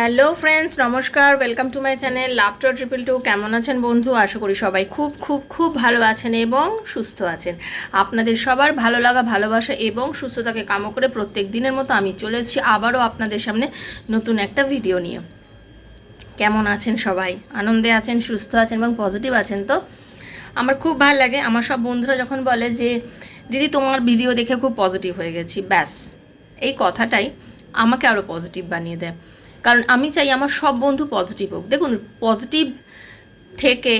Hello friends, নমস্কার, welcome to my channel love tarot triple two. কেমন আছেন বন্ধু? আশা করি সবাই খুব খুব খুব ভালো আছেন এবং সুস্থ আছেন। আপনাদের সবার ভালো লাগা, ভালোবাসা এবং সুস্থতাকে কামো করে প্রত্যেক দিনের মতো আমি চলে এসেছি আবারও আপনাদের সামনে নতুন একটা ভিডিও নিয়ে। কেমন আছেন সবাই? আনন্দে আছেন, সুস্থ আছেন এবং পজিটিভ আছেন তো? আমার খুব ভালো লাগে, আমার সব বন্ধুরা যখন বলে যে, দিদি, তোমার ভিডিও দেখে খুব পজিটিভ হয়ে গেছি। ব্যাস, এই কথাটাই আমাকে আরও পজিটিভ বানিয়ে দেয়। কারণ আমি চাই আমার সব বন্ধু পজিটিভ হোক। দেখুন পজিটিভ থেকে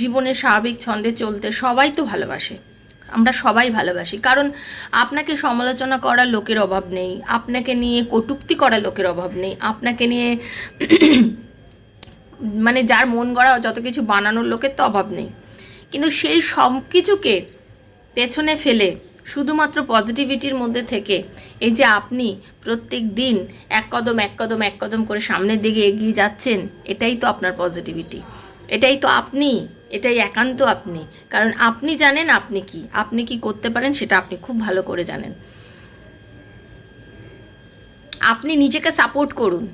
জীবনের স্বাভাবিক ছন্দে চলতে সবাই তো ভালোবাসে। আমরা সবাই ভালোবাসি। কারণ আপনাকে সমালোচনা করার লোকের অভাব নেই, আপনাকে নিয়ে কটূক্তি করার লোকের অভাব নেই, আপনাকে নিয়ে মানে যার মন গড়া যত কিছু বানানোর লোকের তো অভাব নেই। কিন্তু সেই সব কিছুকে পেছনে ফেলে শুধুমাত্র পজিটিভিটির মধ্যে থেকে এই যে আপনি প্রত্যেক দিন এক কদম এক কদম এক কদম করে সামনের দিকে এগিয়ে যাচ্ছেন, এটাই তো আপনার পজিটিভিটি এটাই তো আপনি, এটাই একান্ত আপনি। কারণ আপনি জানেন আপনি কি আপনি কি করতে পারেন সেটা আপনি খুব ভালো করে জানেন। আপনি নিজেকে সাপোর্ট করুন।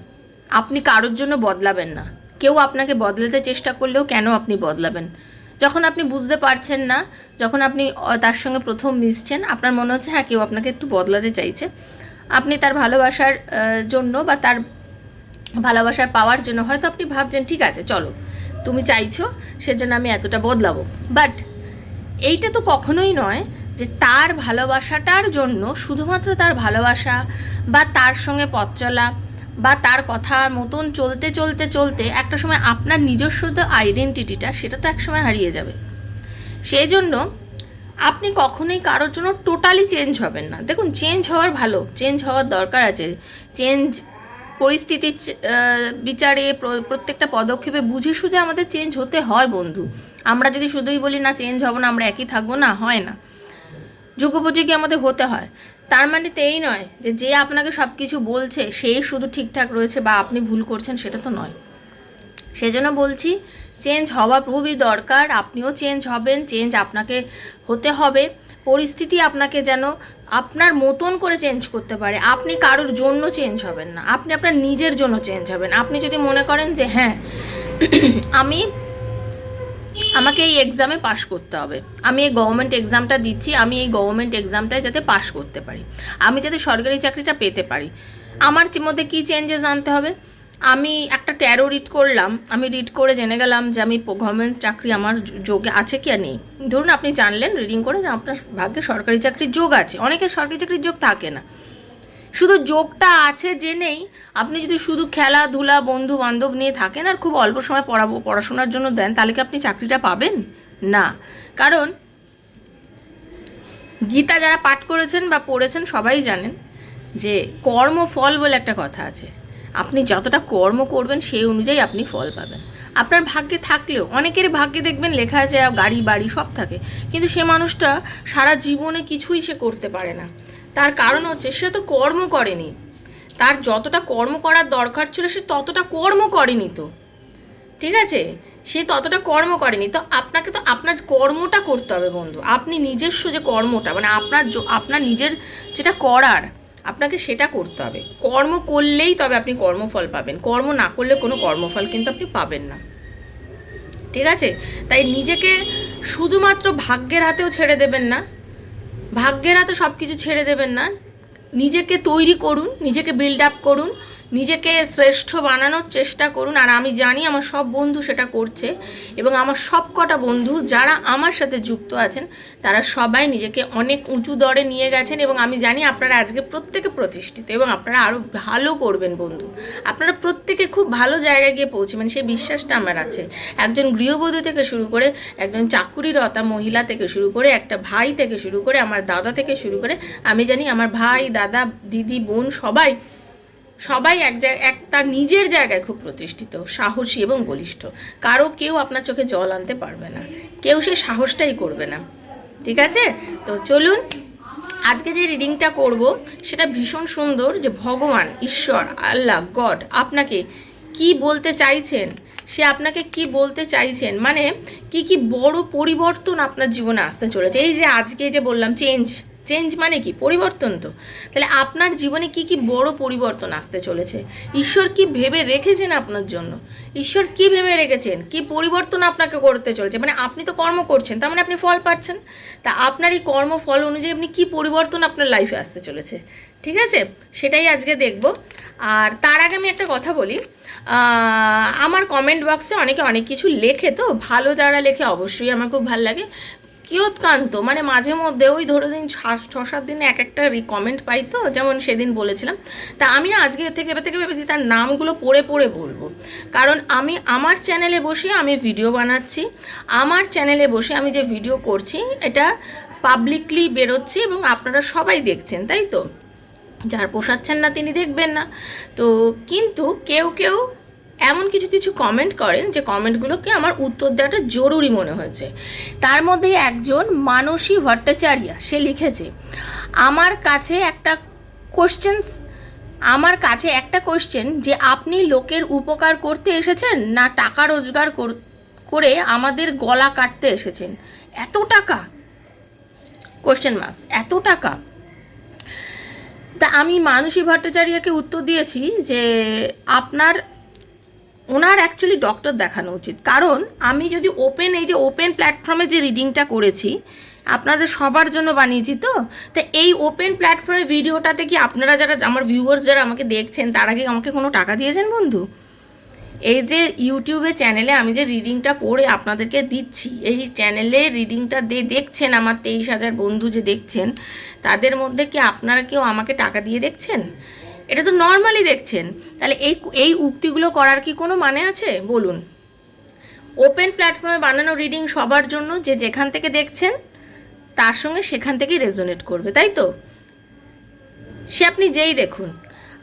আপনি কারোর জন্য বদলাবেন না। কেউ আপনাকে বদলাতে চেষ্টা করলেও কেন আপনি বদলাবেন? যখন আপনি বুঝতে পারছেন না, যখন আপনি তার সঙ্গে প্রথম মিশছেন, আপনার মনে হচ্ছে হ্যাঁ কেউ আপনাকে একটু বদলাতে চাইছে। আপনি তার ভালোবাসার জন্য বা তার ভালোবাসার পাওয়ার জন্য হয়তো আপনি ভাবছেন, ঠিক আছে, চলো, তুমি চাইছো, সেজন্য আমি এতটা বদলাবো। বাট এইটা তো কখনোই নয় যে তার ভালোবাসাটার জন্য শুধুমাত্র তার ভালোবাসা বা তার সঙ্গে পথ চলা বা তার কথা মতন চলতে চলতে চলতে একটা সময় আপনার নিজস্ব যে আইডেন্টিটিটা সেটা তো একসময় হারিয়ে যাবে। সেই জন্য আপনি কখনোই কারোর জন্য টোটালি চেঞ্জ হবেন না। দেখুন চেঞ্জ হওয়ার ভালো চেঞ্জ হওয়ার দরকার আছে। চেঞ্জ আহ, বিচারে প্র- প্রত্যেকটা পদক্ষেপে বুঝে সুঝে আমাদের চেঞ্জ হতে হয় বন্ধু। আমরা যদি শুধুই বলি না চেঞ্জ হব না আমরা একই থাকব না হয় না। যুগোপযোগী আমাদের হতে হয়। তার মানে তো এই নয় যে যে আপনাকে সব কিছু বলছে, সেই শুধু ঠিকঠাক রয়েছে বা আপনি ভুল করছেন সেটা তো নয়। সেজন্য বলছি চেঞ্জ হওয়া খুবই দরকার, আপনিও চেঞ্জ হবেন চেঞ্জ আপনাকে হতে হবে। পরিস্থিতি আপনাকে যেন আপনার মতন করে চেঞ্জ করতে পারে। আপনি কারোর জন্য চেঞ্জ হবেন না। আপনি আপনার নিজের জন্য চেঞ্জ হবেন। আপনি যদি মনে করেন যে হ্যাঁ আমি আমাকে এই এক্সামে পাশ করতে হবে। আমি এই গভর্নমেন্ট এক্সামটা দিচ্ছি, আমি এই গভর্নমেন্ট এক্সামটায় যাতে পাশ করতে পারি। আমি যাতে সরকারি চাকরিটা পেতে পারি। আমার মধ্যে কী চেঞ্জেস আনতে হবে? আমি একটা ট্যারো রিড করলাম, আমি রিড করে জেনে গেলাম যে আমি গভর্নমেন্ট চাকরি আমার যোগে আছে কি আর নেই। ধরুন আপনি জানলেন রিডিং করে যে আপনার ভাগ্যে সরকারি চাকরির যোগ আছে। অনেকের সরকারি চাকরির যোগ থাকে না। শুধু যোগটা আছে জেনেই আপনি যদি শুধু খেলাধুলা বন্ধু বান্ধব নিয়ে থাকেন আর খুব অল্প সময় পড়াবো, পড়াশোনার জন্য দেন, তাহলে কি আপনি চাকরিটা পাবেন? না। কারণ গীতা যারা পাঠ করেছেন বা পড়েছেন সবাই জানেন যে কর্মফল বলে একটা কথা আছে। আপনি যতটা কর্ম করবেন সেই অনুযায়ী আপনি ফল পাবেন। আপনার ভাগ্যে থাকলেও অনেকের ভাগ্যে দেখবেন লেখা আছে, গাড়ি, বাড়ি, সব থাকে। কিন্তু সে মানুষটা সারা জীবনে কিছুই সে করতে পারে না। তার কারণ হচ্ছে সে তো কর্ম করেনি। তার যতটা কর্ম করার দরকার ছিল, সে ততটা কর্ম করেনি তো। ঠিক আছে? সে ততটা কর্ম করেনি। তো আপনাকে তো আপনার কর্মটা করতে হবে বন্ধু। আপনি নিজস্ব যে কর্মটা মানে আপনার আপনার নিজের যেটা করার, আপনাকে সেটা করতে হবে। কর্ম করলেই তবে আপনি কর্মফল পাবেন। কর্ম না করলে কোনো কর্মফল কিন্তু আপনি পাবেন না। ঠিক আছে? তাই নিজেকে শুধুমাত্র ভাগ্যের হাতেও ছেড়ে দেবেন না। ভাগ্যের হাতে সব কিছু ছেড়ে দেবেন না। নিজেকে তৈরি করুন নিজেকে বিল্ড আপ করুন। নিজেকে শ্রেষ্ঠ বানানোর চেষ্টা করুন। আর আমি জানি আমার সব বন্ধু সেটা করছে এবং আমার সব কটা বন্ধু যারা আমার সাথে যুক্ত আছেন, তারা সবাই নিজেকে অনেক উঁচু দরে নিয়ে গেছেন এবং আমি জানি আপনারা আজকে প্রত্যেকে প্রতিষ্ঠিত এবং আপনারা আরও ভালো করবেন বন্ধু। আপনারা প্রত্যেকে খুব ভালো জায়গায় গিয়ে পৌঁছবেন সেই বিশ্বাসটা আমার আছে। একজন গৃহবধূ থেকে শুরু করে একজন চাকুরিরতা মহিলা থেকে শুরু করে একটা ভাই থেকে শুরু করে, আমার দাদা থেকে শুরু করে, আমি জানি আমার ভাই, দাদা, দিদি, বোন সবাই সবাই এক জায়গায় এক তার নিজের জায়গায় খুব প্রতিষ্ঠিত, সাহসী এবং বলিষ্ঠ। কারও কেউ আপনার চোখে জল আনতে পারবে না। কেউ সে সাহসটাই করবে না। ঠিক আছে? তো চলুন, আজকে যে রিডিংটা করব, সেটা ভীষণ সুন্দর যে ভগবান, ঈশ্বর, আল্লাহ, গড আপনাকে কি বলতে চাইছেন, সে আপনাকে কি বলতে চাইছেন মানে কি কি বড় পরিবর্তন আপনার জীবনে আসতে চলেছে। এই যে আজকে যে বললাম চেঞ্জ চেঞ্জ মানে কি? পরিবর্তন তো। তাহলে আপনার জীবনে কি কি বড় পরিবর্তন আসতে চলেছে? ঈশ্বর কি ভেবে রেখেছেন আপনার জন্য? ঈশ্বর কি ভেবে রেখেছেন? কি পরিবর্তন আপনাকে করতে চলেছে? মানে আপনি তো কর্ম করছেন, তার মানে আপনি ফল পাচ্ছেন। তা আপনার এই কর্ম ফল অনুযায়ী আপনি কি পরিবর্তন আপনার লাইফে আসতে চলেছে? ঠিক আছে? সেটাই আজকে দেখব। আর তার আগে আমি একটা কথা বলি। আমার কমেন্ট বক্সে অনেকে অনেক কিছু লেখে তো, ভালো যারা লেখে অবশ্যই আমার খুব ভালো লাগে। কিয়ৎকান্ত। মানে মাঝে মধ্যে ওই ধরো দিন ছ- সাত দিনে এক একটা কমেন্ট পাই তো, যেমন সেদিন বলেছিলাম। তা আমি না আজকে থেকে এবার থেকে ভেবেছি তার নামগুলো পড়ে পড়ে বলব। কারণ আমি আমার চ্যানেলে বসে আমি ভিডিও বানাচ্ছি, আমার চ্যানেলে বসে আমি যে ভিডিও করছি, এটা পাবলিকলি বেরোচ্ছে এবং আপনারা সবাই দেখছেন, তাই তো? যার পোষাচ্ছেন না তিনি দেখবেন না। তো কিন্তু কেউ কেউ এমন কিছু কিছু কমেন্ট করেন যে কমেন্টগুলোকে আমার উত্তর দেওয়াটা জরুরি মনে হয়েছে। তার মধ্যে একজন মানসী ভট্টাচার্য, সে লিখেছে, আমার কাছে একটা কোশ্চেন্স আমার কাছে একটা কোশ্চেন যে আপনি লোকের উপকার করতে এসেছেন না টাকা রোজগার কর- আমাদের গলা কাটতে এসেছেন? এত টাকা? কোশ্চেন মার্কস এত টাকা। তা আমি মানসী ভট্টাচার্যকে উত্তর দিয়েছি যে আপনার ওনার অ্যাকচুয়ালি ডক্টর দেখানো উচিত। কারণ আমি যদি ওপেন এই যে ওপেন প্ল্যাটফর্মে যে রিডিংটা করেছি, আপনাদের সবার জন্য বানিয়েছি তো, তা এই ওপেন প্ল্যাটফর্মে ভিডিওটাতে কি আপনারা যারা, আমার ভিউয়ার্স যারা আমাকে দেখছেন, তার আগে আমাকে কোনো টাকা দিয়েছেন বন্ধু? এই যে ইউটিউবে চ্যানেলে আমি যে রিডিংটা করে আপনাদেরকে দিচ্ছি, এই চ্যানেলে রিডিংটা দিয়ে দেখছেন আমার তেইশ হাজার বন্ধু যে দেখছেন, তাদের মধ্যে কি আপনারা কেউ আমাকে টাকা দিয়ে দেখছেন? এটা তো নর্মালি দেখছেন। তাহলে এই এই উক্তিগুলো করার কি কোনো মানে আছে? বলুন। ওপেন প্ল্যাটফর্মে বানানো রিডিং সবার জন্য যে যেখান থেকে দেখছেন, তার সঙ্গে সেখান থেকেই রেজোনেট করবে, তাই তো? সে আপনি যেই দেখুন,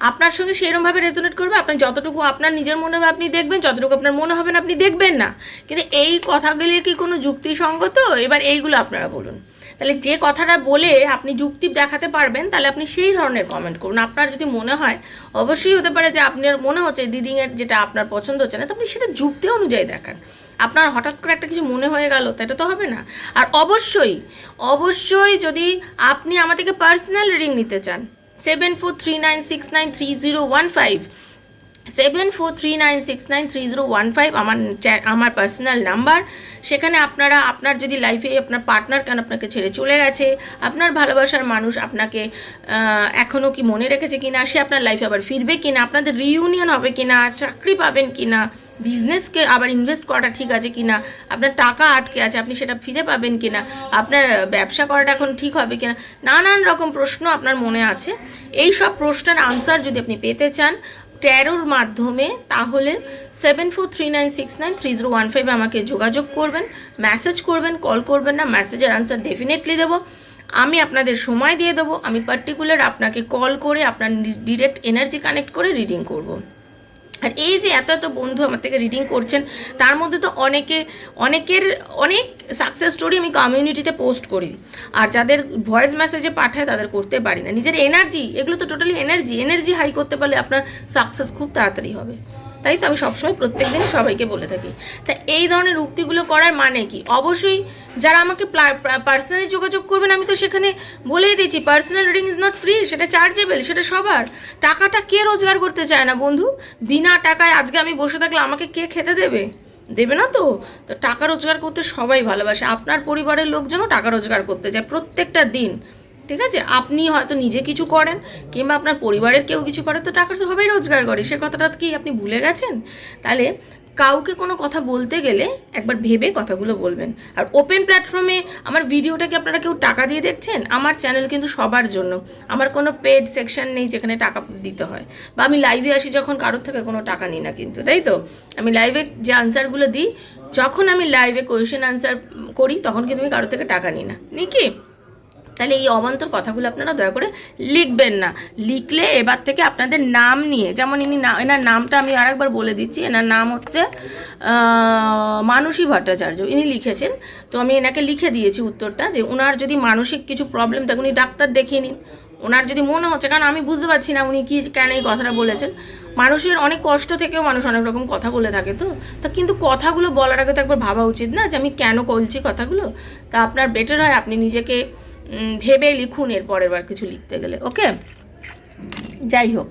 আপনার সঙ্গে সেরকমভাবে রেজোনেট করবে, আপনি যতটুকু আপনার নিজের মনে হবে আপনি দেখবেন, যতটুকু আপনার মনে হবে না আপনি দেখবেন না। কিন্তু এই কথাগুলি কি কোনো যুক্তিসঙ্গত? এবার এইগুলো আপনারা বলুন। তাহলে যে কথাটা বলে আপনি যুক্তি দেখাতে পারবেন, তাহলে আপনি সেই ধরনের কমেন্ট করুন। আপনার যদি মনে হয়, অবশ্যই হতে পারে যে আপনার মনে হচ্ছে রিডিংয়ের যেটা আপনার পছন্দ হচ্ছে না, তো আপনি সেটা যুক্তি অনুযায়ী দেখান। আপনার হঠাৎ করে একটা কিছু মনে হয়ে গেল তা তো হবে না। আর অবশ্যই অবশ্যই যদি আপনি আমার থেকে পার্সোনাল রিডিং নিতে চান seven four three nine six nine three zero one five seven four three nine six nine three zero one five আমার আমার পার্সোনাল নাম্বার সেখানে আপনারা, আপনার যদি লাইফে আপনার পার্টনার কেন আপনাকে ছেড়ে চলে গেছে, আপনার ভালোবাসার মানুষ আপনাকে এখনও কি মনে রেখেছে কিনা, সে আপনার লাইফে আবার ফিরবে কিনা, আপনাদের রিইউনিয়ন হবে কিনা, চাকরি পাবেন কিনা বিজনেসকে আবার ইনভেস্ট করাটা ঠিক আছে কিনা, আপনার টাকা আটকে আছে, আপনি সেটা ফিরে পাবেন কিনা, আপনার ব্যবসা করাটা এখন ঠিক হবে কিনা, নানান রকম প্রশ্ন আপনার মনে আছে। এই সব প্রশ্নের আনসার যদি আপনি পেতে চান ট্যারোর মাধ্যমে, তাহলে seven four three nine six nine three zero one ফাইভে আমাকে যোগাযোগ করবেন মেসেজ করবেন কল করবেন না মেসেজের আনসার ডেফিনেটলি দেবো আমি আপনাদের সময় দিয়ে দেবো, আমি পার্টিকুলার আপনাকে কল করে আপনার ডিরেক্ট এনার্জি কানেক্ট করে রিডিং করব। আর এই যে এত এত বন্ধু আমার থেকে রিডিং করছেন, তার মধ্যে তো অনেকে, অনেকের, অনেক সাকসেস স্টোরি আমি কমিউনিটিতে পোস্ট করি। আর যাদের ভয়েস মেসেজে পাঠায়, তাদের করতে পারি না। নিজের এনার্জি এগুলো তো টোটালি এনার্জি এনার্জি হাই করতে পারলে আপনার সাকসেস খুব তাড়াতাড়ি হবে। তাই তো আমি সবসময় প্রত্যেক দিনই সবাইকে বলে থাকি। তা এই ধরনের উক্তিগুলো করার মানে কি? অবশ্যই যারা আমাকে পার্সোনালি যোগাযোগ করবেন, আমি তো সেখানে বলেই দিয়েছি personal reading is not free সেটা চার্জেবল সেটা সবার। টাকাটা কে রোজগার করতে চায় না বন্ধু? বিনা টাকায় আজকে আমি বসে থাকলে আমাকে কে খেতে দেবে? দেবে না তো? তো টাকা রোজগার করতে সবাই ভালোবাসে। আপনার পরিবারের লোকজনও টাকা রোজগার করতে চায় প্রত্যেকটা দিন। ঠিক আছে? আপনি হয়তো নিজে কিছু করেন কিংবা আপনার পরিবারের কেউ কিছু করে, তো টাকা তো সবাই রোজগার করে। সে কথাটা কি আপনি ভুলে গেছেন? তাহলে কাউকে কোনো কথা বলতে গেলে একবার ভেবে কথাগুলো বলবেন। আর ওপেন প্ল্যাটফর্মে আমার ভিডিওটাকে আপনারা কেউ টাকা দিয়ে দেখছেন? আমার চ্যানেল কিন্তু সবার জন্য। আমার কোনো পেড সেকশন নেই যেখানে টাকা দিতে হয়। বা আমি লাইভে আসি যখন কারোর থেকে কোনো টাকা নিই না কিন্তু, তাই তো? আমি লাইভে যে আনসারগুলো দিই, যখন আমি লাইভে কোয়েশ্চেন আনসার করি, তখন কিন্তু আমি কারোর থেকে টাকা নিই না। নিই কি? তাহলে এই অবান্তর কথাগুলো আপনারা দয়া করে লিখবেন না। লিখলে এবার থেকে আপনাদের নাম নিয়ে, যেমন ইনি না, এনার নামটা আমি আরেকবার বলে দিচ্ছি, এনার নাম হচ্ছে মানসী ভট্টাচার্য। ইনি লিখেছেন, তো আমি এনাকে লিখে দিয়েছি উত্তরটা যে ওনার যদি মানসিক কিছু প্রবলেম থাকে, উনি ডাক্তার দেখিয়ে নিন। ওনার যদি মনে হচ্ছে, কারণ আমি বুঝতে পারছি না উনি কি, কেন এই কথাটা বলেছেন। মানুষের অনেক কষ্ট থেকেও মানুষ অনেক রকম কথা বলে থাকে তো। তা কিন্তু কথাগুলো বলার আগে তো একবার ভাবা উচিত না যে আমি কেন বলছি কথাগুলো? তা আপনার বেটার হয় আপনি নিজেকে ভেবে লিখুন এর পরের বার কিছু লিখতে গেলে, ওকে? যাই হোক।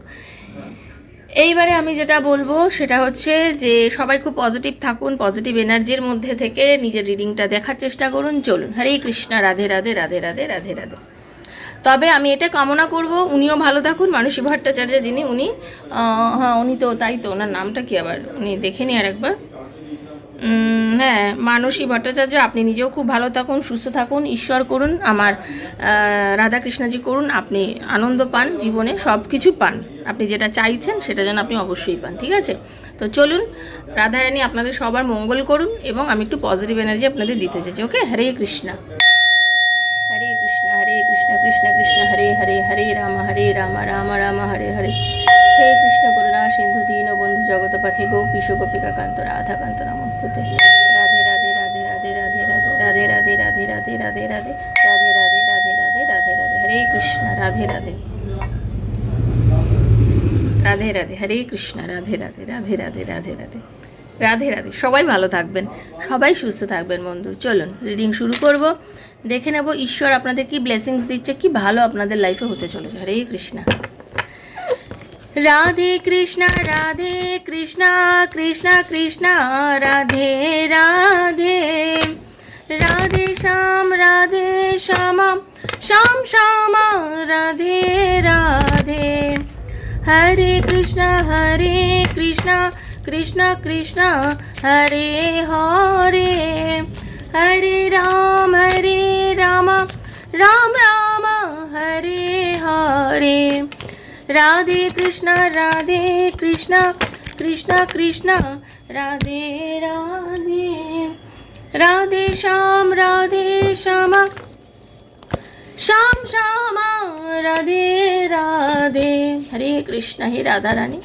এইবারে আমি যেটা বলব, সেটা হচ্ছে যে সবাই খুব পজিটিভ থাকুন পজিটিভ এনার্জির মধ্যে থেকে নিজের রিডিংটা দেখার চেষ্টা করুন, চলুন। হরে কৃষ্ণা, রাধে রাধে রাধে রাধে রাধে রাধে। তবে আমি এটা কামনা করব, উনিও ভালো থাকুন, মানসী ভট্টাচার্য যিনি, উনি হ্যাঁ উনি তো, তাই তো, ওনার নামটা কি আবার? উনি দেখে নি আর একবার হ্যাঁ মানসী ভট্টাচার্য, আপনি নিজেও খুব ভালো থাকুন, সুস্থ থাকুন, ঈশ্বর করুন, আমার রাধাকৃষ্ণজি করুন, আপনি আনন্দ পান, জীবনে সব কিছু পান। আপনি যেটা চাইছেন, সেটা যেন আপনি অবশ্যই পান, ঠিক আছে? তো চলুন, রাধারানী আপনাদের সবার মঙ্গল করুন এবং আমি একটু পজিটিভ এনার্জি আপনাদের দিতে চাইছি ওকে হরে কৃষ্ণা। হরে কৃষ্ণ হরে কৃষ্ণ কৃষ্ণ কৃষ্ণ, হরে হরে হরে রাম হরে রাম রাম রাম, হরে হরে। হে কৃষ্ণ করুণা সিন্ধু দীন বন্ধু জগৎপথে গোপীশ গোপিকা কান্ত রাধা কান্ত নমস্তুতে রাধে রাধে রাধে রাধে রাধে রাধে রাধে রাধে রাধে রাধে রাধে রাধে রাধে রাধে রাধে রাধে রাধে রাধে হরে কৃষ্ণ রাধে রাধে রাধে রাধে হরে কৃষ্ণ রাধে রাধে রাধে রাধে রাধে রাধে রাধে রাধে সবাই ভালো থাকবেন সবাই সুস্থ থাকবেন বন্ধু চলুন রিডিং শুরু করব দেখে নেব ঈশ্বর আপনাদের কি ব্লেসিংস দিচ্ছে কি ভালো আপনাদের লাইফে হতে চলেছে হরে কৃষ্ণ राधे कृष्णा राधे कृष्णा कृष्णा कृष्णा, राधे राधे। राधे श्याम, राधे श्यामा, श्याम, श्यामा, राधे राधे। हरे कृष्णा हरे कृष्णा कृष्णा कृष्णा, हरे हरे। हरे राम हरे राम राम राम, हरे हरे। রাধে কৃষ্ণ রাধে কৃষ্ণ কৃষ্ণ কৃষ্ণ, রাধে রাধে রাধে শ্যাম, রাধে শ্যামা, শ্যাম, শ্যামা, রাধে রাধে। হরে কৃষ্ণ, হে রাধা রানী।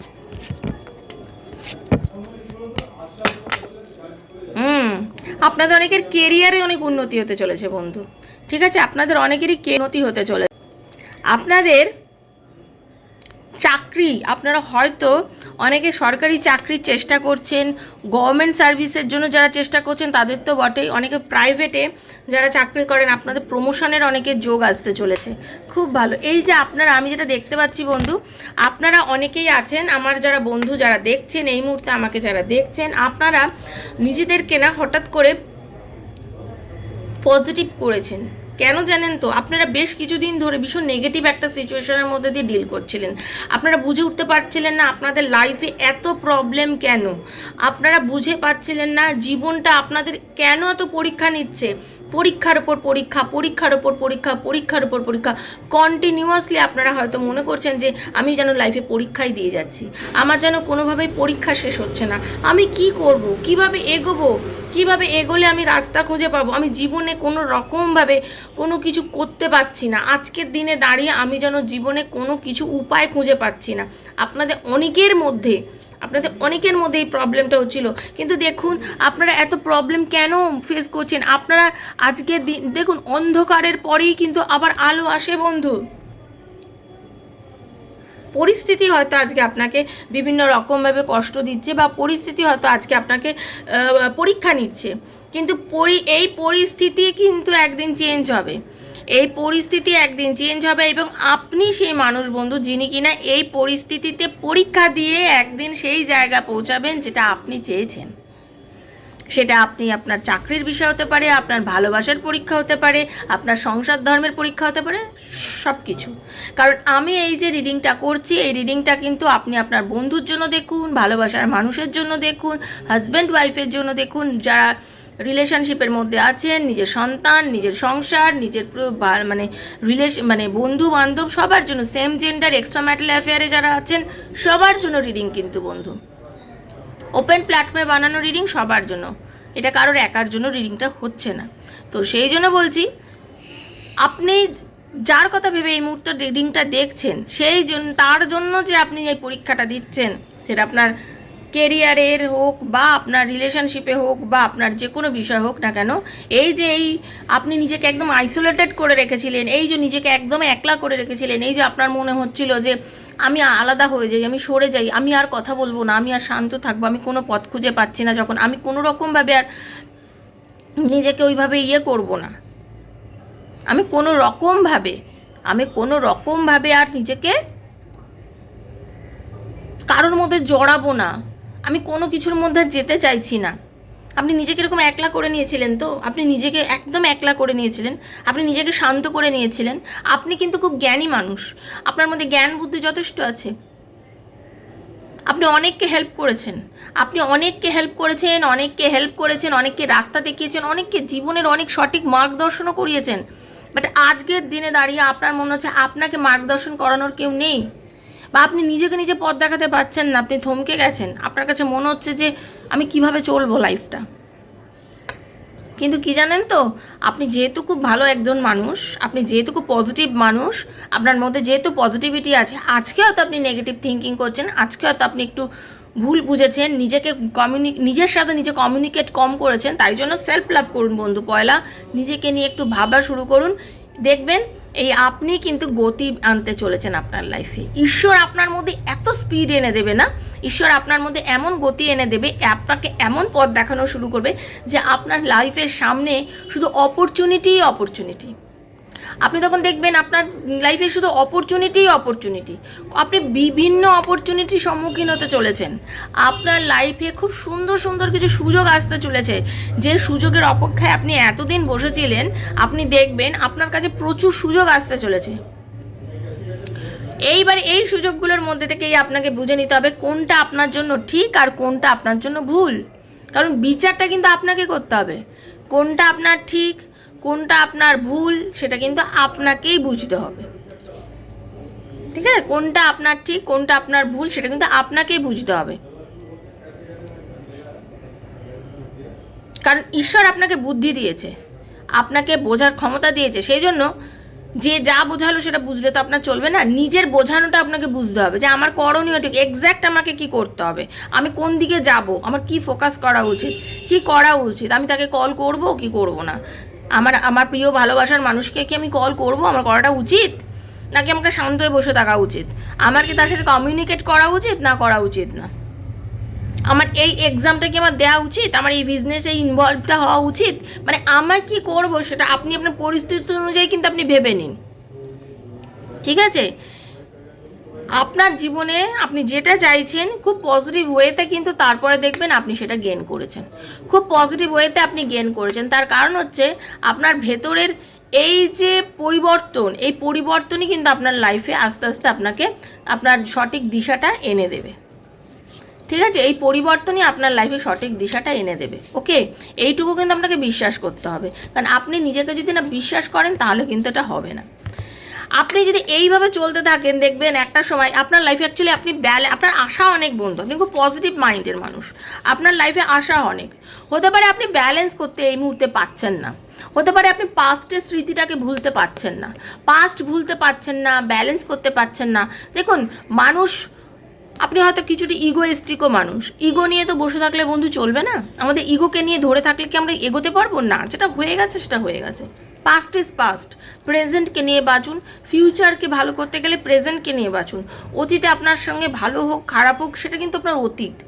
হুম, আপনাদের অনেকের কেরিয়ারে অনেক উন্নতি হতে চলেছে বন্ধু। ঠিক আছে, আপনাদের অনেকেরই কে- উন্নতি হতে চলেছে। আপনাদের চাকরি, আপনারা হয়তো অনেকে সরকারি চাকরির চেষ্টা করছেন গভর্নমেন্ট সার্ভিসের জন্য যারা চেষ্টা করছেন তাদের তো বটেই, অনেকে প্রাইভেটে যারা চাকরি করেন আপনাদের প্রমোশনের অনেকে যোগ আসতে চলেছে। খুব ভালো। এই যে আপনারা, আমি যেটা দেখতে পাচ্ছি বন্ধু, আপনারা অনেকেই আছেন, আমার যারা বন্ধু যারা দেখছেন, এই মুহূর্তে আমাকে যারা দেখছেন, আপনারা নিজেদেরকে না হঠাৎ করে পজিটিভ করেছেন। কেন জানেন তো? আপনারা বেশ কিছুদিন ধরে ভীষণ নেগেটিভ একটা সিচুয়েশনের মধ্যে দিয়ে ডিল করছিলেন। আপনারা বুঝে উঠতে পারছিলেন না আপনাদের লাইফে এত প্রবলেম কেন? আপনারা বুঝে পারছিলেন না জীবনটা আপনাদের কেন এত পরীক্ষা নিচ্ছে? পরীক্ষার ওপর পরীক্ষা, পরীক্ষার ওপর পরীক্ষা, পরীক্ষার ওপর পরীক্ষা। কন্টিনিউয়াসলি আপনারা হয়তো মনে করছেন যে, আমি যেন লাইফে পরীক্ষাই দিয়ে যাচ্ছি। আমার যেন কোনোভাবেই পরীক্ষা শেষ হচ্ছে না। আমি কি করব? কীভাবে এগোবো? কীভাবে এগোলে আমি রাস্তা খুঁজে পাবো? আমি জীবনে কোনো রকমভাবে কোনো কিছু করতে পারছি না। আজকের দিনে দাঁড়িয়ে আমি যেন জীবনে কোনো কিছু উপায় খুঁজে পাচ্ছি না। আপনাদের অনেকের মধ্যে আপনাদের অনেকের মধ্যে এই প্রবলেমটা হচ্ছিল। কিন্তু দেখুন, আপনারা এত প্রবলেম কেন ফেস করছেন? আপনারা আজকে দেখুন, অন্ধকারের পরেই কিন্তু আবার আলো আসে, বন্ধু। পরিস্থিতি হয়তো আজকে আপনাকে বিভিন্ন রকমভাবে কষ্ট দিচ্ছে বা পরিস্থিতি হয়তো আজকে আপনাকে পরীক্ষা নিচ্ছে। কিন্তু এই পরিস্থিতি কিন্তু একদিন চেঞ্জ হবে। এই পরিস্থিতি একদিন চেঞ্জ হবে এবং আপনি সেই মানুষ বন্ধু যিনি কিনা এই পরিস্থিতিতে পরীক্ষা দিয়ে একদিন সেই জায়গা পৌঁছাবেন যেটা আপনি চেয়েছেন। সেটা আপনি আপনার চাকরির বিষয় হতে পারে, আপনার ভালোবাসার পরীক্ষা হতে পারে, আপনার সংসার ধর্মের পরীক্ষা হতে পারে সব কিছু কারণ আমি এই যে রিডিংটা করছি, এই রিডিংটা কিন্তু আপনি আপনার বন্ধুর জন্য দেখুন, ভালোবাসার মানুষের জন্য দেখুন হাজব্যান্ড ওয়াইফের জন্য দেখুন, যারা রিলেশনশিপের মধ্যে আছেন, নিজের সন্তান, নিজের সংসার, নিজের মানে রিলেশন মানে বন্ধু বান্ধব সবার জন্য সেম জেন্ডার এক্সট্রা ম্যাটাল অ্যাফেয়ারে যারা আছেন, সবার জন্য রিডিং কিন্তু বন্ধু। ওপেন প্ল্যাটফর্মে বানানো রিডিং সবার জন্য। এটা কারোর একার জন্য রিডিংটা হচ্ছে না। তো সেই জন্য বলছি, আপনি যার কথা ভেবে এই মুহূর্তে রিডিংটা দেখছেন, সেই জন্য তার জন্য যে আপনি এই পরীক্ষাটা দিচ্ছেন, সেটা আপনার কেরিয়ারের হোক বা আপনার রিলেশনশিপে হোক বা আপনার যে কোনো বিষয় হোক না কেন, এই যে এই আপনি নিজেকে একদম আইসোলেটেড করে রেখেছিলেন, এই যে নিজেকে একদম একলা করে রেখেছিলেন, এই যে আপনার মনে হচ্ছিল যে আমি আলাদা হয়ে যাই, আমি সরে যাই, আমি আর কথা বলব না, আমি আর শান্ত থাকব, আমি কোনো পথ খুঁজে পাচ্ছি না, যখন আমি কোনো রকমভাবে আর নিজেকে ওইভাবে ইয়ে করব না। আমি কোনো রকমভাবে আমি কোনো রকমভাবে আর নিজেকে কারোর মধ্যে জড়াবো না। আমি কোনো কিছুর মধ্যে যেতে চাইছি না। আপনি নিজেকে এরকম একলা করে নিয়েছিলেন তো? আপনি নিজেকে একদম একলা করে নিয়েছিলেন। আপনি নিজেকে শান্ত করে নিয়েছিলেন। আপনি কিন্তু খুব জ্ঞানী মানুষ। আপনার মধ্যে জ্ঞান বুদ্ধি যথেষ্ট আছে। আপনি অনেককে হেল্প করেছেন। আপনি অনেককে হেল্প করেছেন, অনেককে হেল্প করেছেন, অনেককে রাস্তা দেখিয়েছেন, অনেককে জীবনের অনেক সঠিক মার্গদর্শনও করিয়েছেন। বাট আজকের দিনে দাঁড়িয়ে আপনার মনে হচ্ছে আপনাকে মার্গদর্শন করানোর কেউ নেই। বা আপনি নিজেকে নিজে পথ দেখাতে পারছেন না, আপনি থমকে গেছেন, আপনার কাছে মনে হচ্ছে যে আমি কীভাবে চলবো লাইফটা কিন্তু কি জানেন তো, আপনি যেহেতু খুব ভালো একজন মানুষ, আপনি যেহেতু খুব পজিটিভ মানুষ, আপনার মধ্যে যেহেতু পজিটিভিটি আছে, আজকে হয়তো আপনি নেগেটিভ থিঙ্কিং করছেন, আজকে হয়তো আপনি একটু ভুল বুঝেছেন, নিজেকে কমিউনি নিজের সাথে নিজে কমিউনিকেট কম করেছেন, তাই জন্য সেলফ লাভ করুন বন্ধু, পয়লা, নিজেকে নিয়ে একটু ভাবা শুরু করুন, দেখবেন এই আপনি কিন্তু গতি আনতে চলেছেন আপনার লাইফে ঈশ্বর আপনার মধ্যে এত স্পিড এনে দেবে না। ঈশ্বর আপনার মধ্যে এমন গতি এনে দেবে আপনাকে এমন পথ দেখানো শুরু করবে যে আপনার লাইফের সামনে শুধু অপরচুনিটিই অপরচুনিটি আপনি তখন দেখবেন আপনার লাইফে শুধু অপরচুনিটি অপরচুনিটি আপনি বিভিন্ন অপরচুনিটির সম্মুখীন হতে চলেছেন। আপনার লাইফে খুব সুন্দর সুন্দর কিছু সুযোগ আসতে চলেছে। যে সুযোগের অপেক্ষায় আপনি এতদিন বসেছিলেন, আপনি দেখবেন আপনার কাছে প্রচুর সুযোগ আসতে চলেছে। এইবার এই সুযোগগুলোর মধ্যে থেকেই আপনাকে বুঝে নিতে হবে কোনটা আপনার জন্য ঠিক আর কোনটা আপনার জন্য ভুল। কারণ বিচারটা কিন্তু আপনাকে করতে হবে। কোনটা আপনার ঠিক কোনটা আপনার ভুল, সেটা কিন্তু আপনাকেই বুঝতে হবে। ঠিক আছে? কোনটা আপনার ঠিক, কোনটা আপনার ভুল, সেটা কিন্তু আপনাকেই বুঝতে হবে। কারণ ঈশ্বর আপনাকে বুদ্ধি দিয়েছে, আপনাকে বোঝার ক্ষমতা দিয়েছে, সেই জন্য যে যা বোঝালো সেটা বুঝলে তো আপনার চলবে না। নিজের বোঝানোটা আপনাকে বুঝতে হবে যে আমার করণীয় ঠিক এক্স্যাক্ট আমাকে কি করতে হবে, আমি কোন দিকে যাব, আমার কি ফোকাস করা উচিত, কি করা উচিত, আমি তাকে কল করব কি করব না। আমার আমার প্রিয় ভালোবাসার মানুষকে কি আমি কল করব? আমার করাটা উচিত? নাকি আমাকে শান্ত হয়ে বসে থাকা উচিত? আমার কি তার সাথে কমিউনিকেট করা উচিত? না করা উচিত না। আমার এই এক্সামটা কি আমার দেওয়া উচিত? আমার এই বিজনেসে ইনভলভটা হওয়া উচিত? মানে আমার কি করব সেটা আপনি আপনার পরিস্থিতি অনুযায়ী কিন্তু আপনি ভেবে নিন। ঠিক আছে? আপনার জীবনে আপনি যেটা চাইছেন, খুব পজিটিভ ওয়েতে কিন্তু তারপরে দেখবেন আপনি সেটা গেন করেছেন। খুব পজিটিভ ওয়েতে আপনি গেন করেছেন। তার কারণ হচ্ছে আপনার ভেতরের এই যে পরিবর্তন, এই পরিবর্তনই কিন্তু আপনার লাইফে আস্তে আস্তে আপনাকে আপনার সঠিক দিশাটা এনে দেবে। ঠিক আছে? এই পরিবর্তনই আপনার লাইফে সঠিক দিশাটা এনে দেবে। ওকে এইটুকু কিন্তু আপনাকে বিশ্বাস করতে হবে। কারণ আপনি নিজেকে যদি না বিশ্বাস করেন, তাহলে কিন্তু এটা হবে না। আপনি যদি এইভাবে চলতে থাকেন, দেখবেন একটা সময় আপনার লাইফে অ্যাকচুয়ালি আপনি ব্যালে আপনার আশা অনেক বন্ধু, আপনি খুব পজিটিভ মাইন্ডের মানুষ। আপনার লাইফে আশা অনেক। হতে পারে আপনি ব্যালেন্স করতে এই মুহূর্তে পাচ্ছেন না। হতে পারে আপনি পাস্টের স্মৃতিটাকে ভুলতে পারছেন না। পাস্ট ভুলতে পারছেন না ব্যালেন্স করতে পারছেন না। দেখুন, মানুষ, আপনি হয়তো কিছুটা ইগোয়েস্টিকও মানুষ। ইগো নিয়ে তো বসে থাকলে বন্ধু চলবে না। আমাদের ইগোকে নিয়ে ধরে থাকলে কি আমরা এগোতে পারব? না, যেটা হয়ে গেছে সেটা হয়ে গেছে। পাস্ট ইজ পাস্ট প্রেজেন্টকে নিয়ে বাঁচুন ফিউচারকে ভালো করতে গেলে প্রেজেন্টকে নিয়ে বাঁচুন। অতীতে আপনার সঙ্গে ভালো হোক, খারাপ হোক, সেটা কিন্তু আপনার অতীত।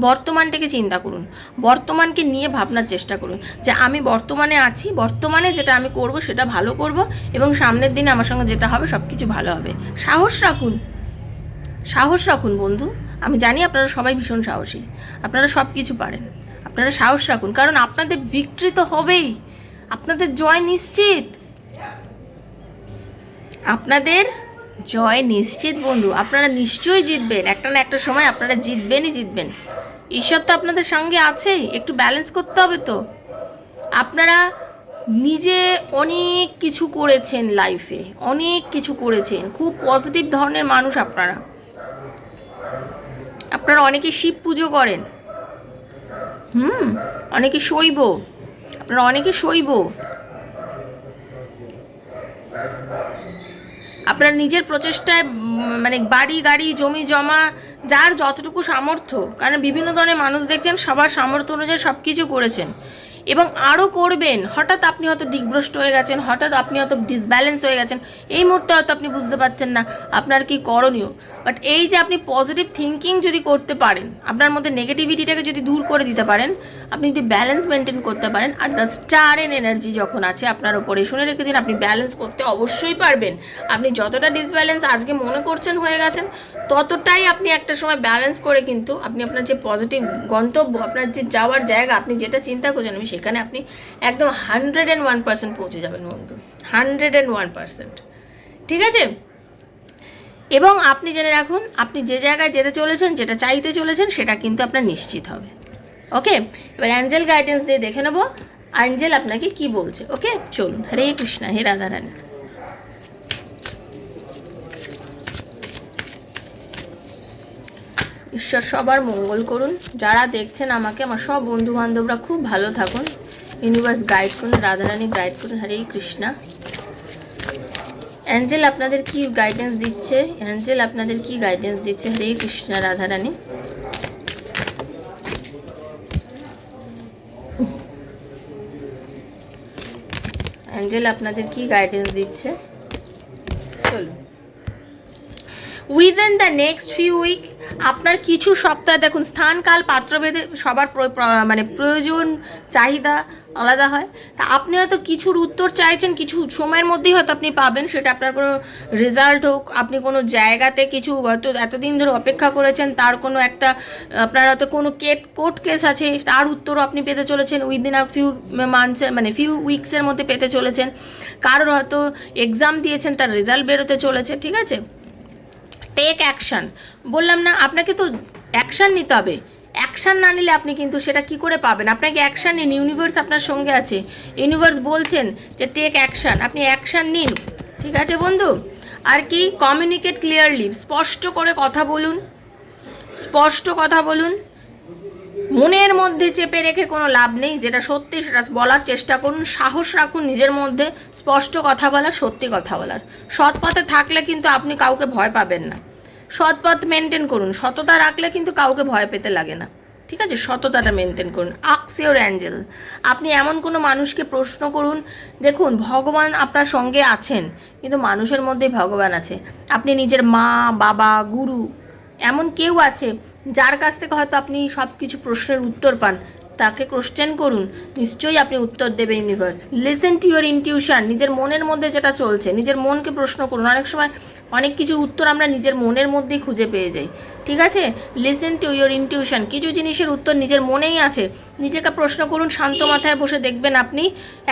বর্তমানটাকে চিন্তা করুন। বর্তমানকে নিয়ে ভাবনার চেষ্টা করুন। যে আমি বর্তমানে আছি, বর্তমানে যেটা আমি করব, সেটা ভালো করব এবং সামনের দিনে আমার সঙ্গে যেটা হবে সব কিছু ভালো হবে। সাহস রাখুন। সাহস রাখুন, বন্ধু। আমি জানি আপনারা সবাই ভীষণ সাহসী। আপনারা সব কিছু পারেন। আপনারা সাহস রাখুন। কারণ আপনাদের ভিক্টরি তো হবেই। আপনাদের জয় নিশ্চিত? আপনাদের জয় নিশ্চিত, বন্ধু। আপনারা নিশ্চয়ই জিতবেন। একটা না একটা সময় আপনারা জিতবেনই জিতবেন। ঈশ্বর তো আপনাদের সঙ্গে আছেই। একটু ব্যালেন্স করতে হবে তো। আপনারা নিজে অনেক কিছু করেছেন লাইফে অনেক কিছু করেছেন। খুব পজিটিভ ধরনের মানুষ আপনারা। আপনারা অনেকে শিব পুজো করেন। হুম, অনেকে শৈব। আপনারা অনেকে শৈব? আপনার নিজের প্রচেষ্টায় মানে বাড়ি, গাড়ি, জমি, জমা, যার যতটুকু সামর্থ্য, কারণ বিভিন্ন ধরনের মানুষ দেখছেন, সবার সামর্থ্য অনুযায়ী সব কিছু করেছেন। এবং আরও করবেন। হঠাৎ আপনি হয়তো দিগ্ভ্রষ্ট হয়ে গেছেন, হঠাৎ আপনি হয়তো ডিসব্যালেন্স হয়ে গেছেন। এই মুহূর্তে হয়তো আপনি বুঝতে পারছেন না আপনার কি করণীয়। বাট এই যে আপনি পজিটিভ থিঙ্কিং যদি করতে পারেন, আপনার মধ্যে নেগেটিভিটিটাকে যদি দূর করে দিতে পারেন, আপনি যদি ব্যালেন্স মেনটেন করতে পারেন, আর দ্য স্টার এন এনার্জি যখন আছে আপনার ওপরে শুনে রেখে দিন, আপনি ব্যালেন্স করতে অবশ্যই পারবেন। আপনি যতটা ডিসব্যালেন্স আজকে মনে করছেন হয়ে গেছেন, ততটাই আপনি একটা সময় ব্যালেন্স করে কিন্তু আপনি আপনার যে পজিটিভ গন্তব্য, আপনার যে যাওয়ার জায়গা, আপনি যেটা চিন্তা করছেন, আমি সেখানে আপনি একদম হান্ড্রেড অ্যান্ড ওয়ান পার্সেন্ট পৌঁছে যাবেন বন্ধু। হান্ড্রেড অ্যান্ড ওয়ান পার্সেন্ট ঠিক আছে? এবং আপনি জেনে রাখুন, আপনি যে জায়গায় যেতে চলেছেন, যেটা চাইতে চলেছেন, সেটা কিন্তু আপনার নিশ্চিত হবে। ওকে? এবার অ্যাঞ্জেল গাইডেন্স দিয়ে দেখে নেব। অ্যাঞ্জেল আপনাকে কি বলছে? ওকে? চলুন। হরে কৃষ্ণা, হে রাধা রানী। ঈশ্বর সবার মঙ্গল করুন। যারা দেখছেন আমাকে, আমার সব বন্ধু বান্ধবরা খুব ভালো থাকুন। ইউনিভার্স গাইড করুন, রাধারানী গাইড করুন, হরে কৃষ্ণা। অ্যাঞ্জেল আপনাদের কি গাইডেন্স দিচ্ছে? অ্যাঞ্জেল আপনাদের কি গাইডেন্স দিচ্ছে? হরে কৃষ্ণা, রাধারানী। অ্যাঞ্জেল আপনাদের কি গাইডেন্স দিচ্ছে? চলুন। Within the next few week আপনার কিছু সপ্তাহে দেখুন, স্থান, কাল, পাত্রভেদে সবার মানে প্রয়োজন, চাহিদা আলাদা হয়। তা আপনি হয়তো কিছুর উত্তর চাইছেন, কিছু সময়ের মধ্যেই হয়তো আপনি পাবেন, সেটা আপনার কোনো রেজাল্ট হোক, আপনি কোনো জায়গাতে কিছু হয়তো এতদিন ধরে অপেক্ষা করেছেন, তার কোনো একটা, আপনার হয়তো কোনো কেট কোর্ট কেস আছে, তার উত্তরও আপনি পেতে চলেছেন উইদিন আ ফিউ মান্থসের মানে ফিউ উইকসের মধ্যে পেতে চলেছেন। কারোর হয়তো এক্সাম দিয়েছেন, তার রেজাল্ট বেরোতে চলেছে, ঠিক আছে? টেক অ্যাকশান বললাম, না, আপনাকে তো অ্যাকশান নিতে হবে। অ্যাকশান না নিলে আপনি কিন্তু সেটা কি করে পাবেন? আপনাকে অ্যাকশান নিন ইউনিভার্স আপনার সঙ্গে আছে। ইউনিভার্স বলছেন যে টেক অ্যাকশান আপনি অ্যাকশান নিন। ঠিক আছে, বন্ধু? আর কি? কমিউনিকেট ক্লিয়ারলি স্পষ্ট করে কথা বলুন। স্পষ্ট কথা বলুন। মনের মধ্যে চেপে রেখে কোনো লাভ নেই, যেটা সত্যি সেটা বলার চেষ্টা করুন, সাহস রাখুন, নিজের মধ্যে স্পষ্ট কথা বলার সত্যি কথা বলার। সৎ পথে থাকলে কিন্তু আপনি কাউকে ভয় পাবেন না। সৎ পথ মেনটেন করুন, সততা রাখলে কিন্তু কাউকে ভয় পেতে লাগে না। ঠিক আছে? সততাটা মেনটেন করুন। আক্স ইউর অ্যাঞ্জেল আপনি এমন কোনো মানুষকে প্রশ্ন করুন, দেখুন, ভগবান আপনার সঙ্গে আছেন, কিন্তু মানুষের মধ্যেই ভগবান আছে। আপনি নিজের মা, বাবা, গুরু, এমন কেউ আছে যার কাছ থেকে হয়তো আপনি সব কিছু প্রশ্নের উত্তর পান, তাকে কোশ্চেন করুন, নিশ্চয়ই আপনি উত্তর দেবে universe listen to your intuition নিজের মনের মধ্যে যেটা চলছে, নিজের মনকে প্রশ্ন করুন। অনেক সময় অনেক কিছুর উত্তর আমরা নিজের মনের মধ্যেই খুঁজে পেয়ে যাই, ঠিক আছে? লিসেন টু ইউর ইনটিউশন কিছু জিনিসের উত্তর নিজের মনেই আছে। নিজেকে প্রশ্ন করুন, শান্ত মাথায় বসে দেখবেন আপনি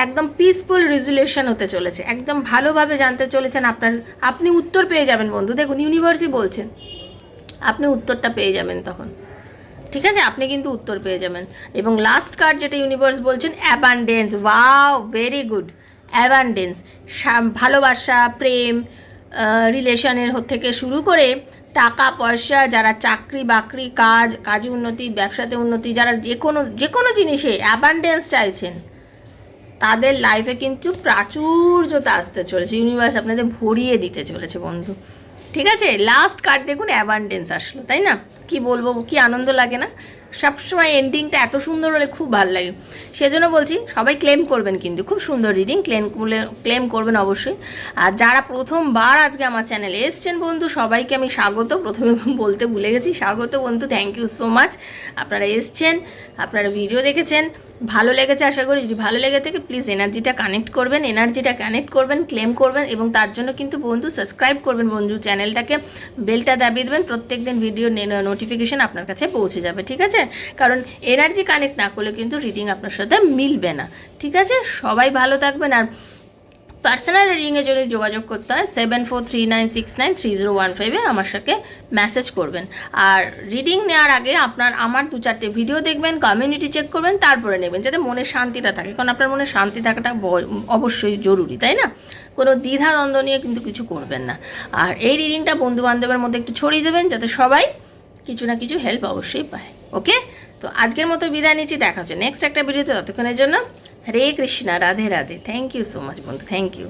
একদম পিসফুল রেজুলেশন হতে চলেছে, একদম ভালোভাবে জানতে চলেছেন আপনার, আপনি উত্তর পেয়ে যাবেন বন্ধু। দেখুন ইউনিভার্সই বলছেন আপনি উত্তরটা পেয়ে যাবেন তখন। ঠিক আছে? আপনি কিন্তু উত্তর পেয়ে যাবেন। এবং লাস্ট কার্ড যেটা ইউনিভার্স বলছেন abundance wow very good abundance ভালোবাসা, প্রেম রিলেশনের থেকে শুরু করে টাকা, পয়সা, যারা চাকরি, বাকরি, কাজ, কাজে উন্নতি, ব্যবসাতে উন্নতি, যারা যে কোনো যে কোনো জিনিসে অ্যাবান্ডেন্স চাইছেন, তাদের লাইফে কিন্তু প্রাচুর্যতা আসতে চলেছে। ইউনিভার্স আপনাদের ভরিয়ে দিতে চলেছে, বন্ধু। ঠিক আছে? লাস্ট কার্ড দেখুন অ্যাবান্ডেন্স আসলো, তাই না? কি বলব, কি আনন্দ লাগে না? সবসময় এন্ডিংটা এত সুন্দর হলে খুব ভালো লাগে। সেজন্য বলছি, সবাই ক্লেম করবেন কিন্তু, খুব সুন্দর রিডিং ক্লেম ক্লেম করবেন অবশ্যই। আর যারা প্রথমবার আজকে আমার চ্যানেলে এসছেন বন্ধু, সবাইকে আমি স্বাগত। প্রথমে বলতে ভুলে গেছি, স্বাগত বন্ধু থ্যাংক ইউ সো মাচ আপনারা এসছেন, আপনারা ভিডিও দেখেছেন। ভালো লেগেছে আশা করি, যদি ভালো লেগে থাকে প্লিজ এনার্জিটা কানেক্ট করবেন এনার্জিটা কানেক্ট করবেন ক্লেম করবেন এবং তার জন্য কিন্তু বন্ধু সাবস্ক্রাইব করবেন বন্ধু চ্যানেলটাকে বেলটা দাবিয়ে দেবেন প্রত্যেক দিন ভিডিও নোটিফিকেশান আপনার কাছে পৌঁছে যাবে, ঠিক আছে? কারণ এনার্জি কানেক্ট না করলে কিন্তু রিডিং আপনার সাথে মিলবে না, ঠিক আছে? সবাই ভালো থাকবেন আর পার্সোনাল রিডিংয়ে যদি যোগাযোগ করতে হয় seven four three nine six nine three zero one ফাইভে আমার সাথে মেসেজ করবেন। আর রিডিং নেওয়ার আগে আপনার, আমার দু চারটে ভিডিও দেখবেন কমিউনিটি চেক করবেন, তারপরে নেবেন, যাতে মনে শান্তিটা থাকে। কারণ আপনার মনে শান্তি থাকাটা অবশ্যই জরুরি, তাই না? কোনো দ্বিধা দ্বন্দ্ব নিয়ে কিন্তু কিছু করবেন না। আর এই রিডিংটা বন্ধু বান্ধবের মধ্যে একটু ছড়িয়ে দেবেন, যাতে সবাই কিছু না কিছু হেল্প অবশ্যই পায়। ওকে তো আজকের মতো বিদায় নিচ্ছি, দেখা হচ্ছে নেক্সট একটা ভিডিওতে ততক্ষণের জন্য Hare Krishna Radhe Radhe. Thank you so much বন্ধু থ্যাংক ইউ